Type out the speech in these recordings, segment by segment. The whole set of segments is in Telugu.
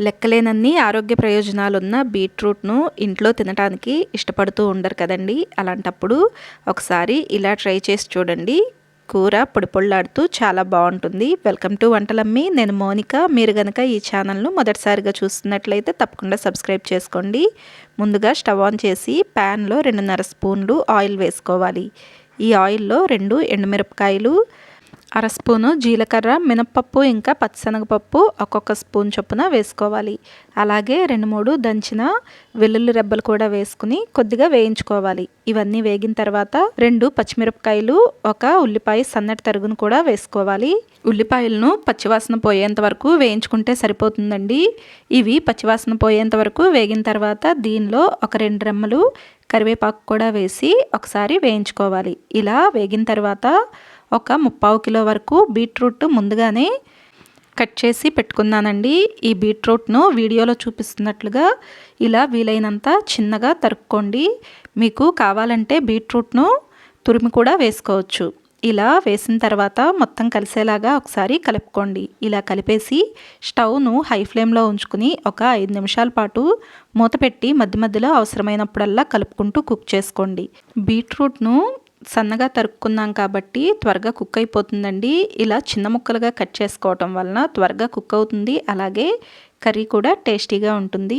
లెక్కలేనన్ని ఆరోగ్య ప్రయోజనాలున్న బీట్రూట్ను ఇంట్లో తినడానికి ఇష్టపడుతూ ఉండరు కదండి. అలాంటప్పుడు ఒకసారి ఇలా ట్రై చేసి చూడండి. కూర పొడిపొళ్ళాడుతూ చాలా బాగుంటుంది. Welcome to Vantalammi. నేను మోనిక. మీరు కనుక ఈ ఛానల్ను మొదటిసారిగా చూస్తున్నట్లయితే తప్పకుండా సబ్స్క్రైబ్ చేసుకోండి. ముందుగా స్టవ్ ఆన్ చేసి ప్యాన్లో రెండున్నర స్పూన్లు ఆయిల్ వేసుకోవాలి. ఈ ఆయిల్లో రెండు ఎండుమిరపకాయలు అర స్పూను జీలకర్ర మినప్పప్పు ఇంకా పచ్చిశనగపప్పు ఒక్కొక్క స్పూన్ చొప్పున వేసుకోవాలి. అలాగే రెండు మూడు దంచిన వెల్లుల్లి రెబ్బలు కూడా వేసుకుని కొద్దిగా వేయించుకోవాలి. ఇవన్నీ వేగిన తర్వాత రెండు పచ్చిమిరపకాయలు ఒక ఉల్లిపాయ సన్నటి తరుగును కూడా వేసుకోవాలి. ఉల్లిపాయలను పచ్చివాసన పోయేంత వరకు వేయించుకుంటే సరిపోతుందండి. ఇవి పచ్చివాసన పోయేంత వరకు వేగిన తర్వాత దీనిలో ఒక రెండు రెమ్మలు కరివేపాకు కూడా వేసి ఒకసారి వేయించుకోవాలి. ఇలా వేగిన తర్వాత ఒక ముప్పావు కిలో వరకు బీట్రూట్ ముందుగానే కట్ చేసి పెట్టుకున్నానండి. ఈ బీట్రూట్ను వీడియోలో చూపిస్తున్నట్లుగా ఇలా వీలైనంత చిన్నగా తరుక్కోండి. మీకు కావాలంటే బీట్రూట్ను తురిమి కూడా వేసుకోవచ్చు. ఇలా వేసిన తర్వాత మొత్తం కలిసేలాగా ఒకసారి కలుపుకోండి. ఇలా కలిపేసి స్టవ్ను హై ఫ్లేమ్లో ఉంచుకుని ఒక ఐదు నిమిషాల పాటు మూత పెట్టి మధ్య మధ్యలో అవసరమైనప్పుడల్లా కలుపుకుంటూ కుక్ చేసుకోండి. బీట్రూట్ను సన్నగా తరుక్కున్నాం కాబట్టి త్వరగా కుక్ అయిపోతుందండి. ఇలా చిన్న ముక్కలుగా కట్ చేసుకోవటం వలన త్వరగా కుక్ అవుతుంది. అలాగే కర్రీ కూడా టేస్టీగా ఉంటుంది.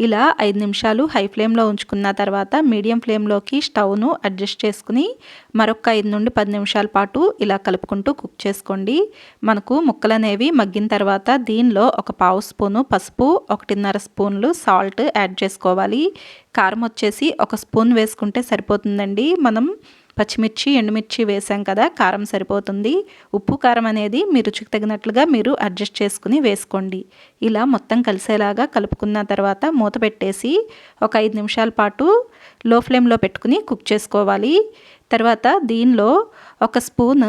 ఇలా ఐదు నిమిషాలు హై ఫ్లేమ్లో ఉంచుకున్న తర్వాత మీడియం ఫ్లేమ్లోకి స్టవ్ను అడ్జస్ట్ చేసుకుని మరొక ఐదు నుండి పది నిమిషాల పాటు ఇలా కలుపుకుంటూ కుక్ చేసుకోండి. మనకు ముక్కలు అనేవి మగ్గిన తర్వాత దీనిలో ఒక పావు స్పూను పసుపు ఒకటిన్నర స్పూన్లు సాల్ట్ యాడ్ చేసుకోవాలి. కారం వచ్చేసి ఒక స్పూన్ వేసుకుంటే సరిపోతుందండి. మనం పచ్చిమిర్చి ఎండుమిర్చి వేసాం కదా కారం సరిపోతుంది. ఉప్పు కారం అనేది మీ రుచికి తగినట్లుగా మీరు అడ్జస్ట్ చేసుకుని వేసుకోండి. ఇలా మొత్తం కలిసేలాగా కలుపుకున్న తర్వాత మూత పెట్టేసి ఒక ఐదు నిమిషాల పాటు లో ఫ్లేమ్లో పెట్టుకుని కుక్ చేసుకోవాలి. తర్వాత దీనిలో ఒక స్పూన్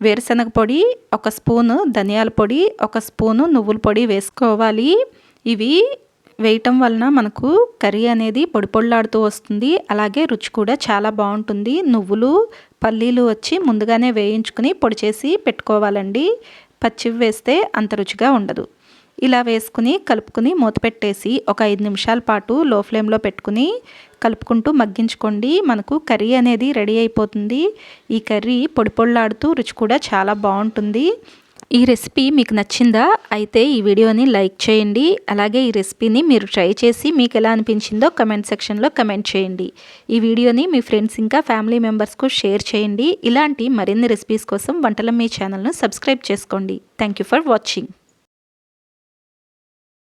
వేరుశనగ పొడి ఒక స్పూను ధనియాల పొడి ఒక స్పూను నువ్వుల పొడి వేసుకోవాలి. ఇవి వేయటం వలన మనకు కర్రీ అనేది పొడి పొడిలాడుతూ వస్తుంది. అలాగే రుచి కూడా చాలా బాగుంటుంది. నువ్వులు పల్లీలు వచ్చి ముందుగానే వేయించుకుని పొడి చేసి పెట్టుకోవాలండి. పచ్చివి వేస్తే అంత రుచిగా ఉండదు. ఇలా వేసుకుని కలుపుకుని మూత పెట్టేసి ఒక ఐదు నిమిషాల పాటు లో ఫ్లేమ్లో పెట్టుకుని కలుపుకుంటూ మగ్గించుకోండి. మనకు కర్రీ అనేది రెడీ అయిపోతుంది. ఈ కర్రీ పొడి పొడిలాడుతూ రుచి కూడా చాలా బాగుంటుంది. ఈ రెసిపీ మీకు నచ్చిందా? అయితే ఈ వీడియోని లైక్ చేయండి. అలాగే ఈ రెసిపీని మీరు ట్రై చేసి మీకు ఎలా అనిపించిందో కమెంట్ సెక్షన్లో కమెంట్ చేయండి. ఈ వీడియోని మీ ఫ్రెండ్స్ ఇంకా ఫ్యామిలీ మెంబర్స్కు షేర్ చేయండి. ఇలాంటి మరిన్ని రెసిపీస్ కోసం వంటల మీ ఛానల్ను సబ్స్క్రైబ్ చేసుకోండి. Thank you for watching.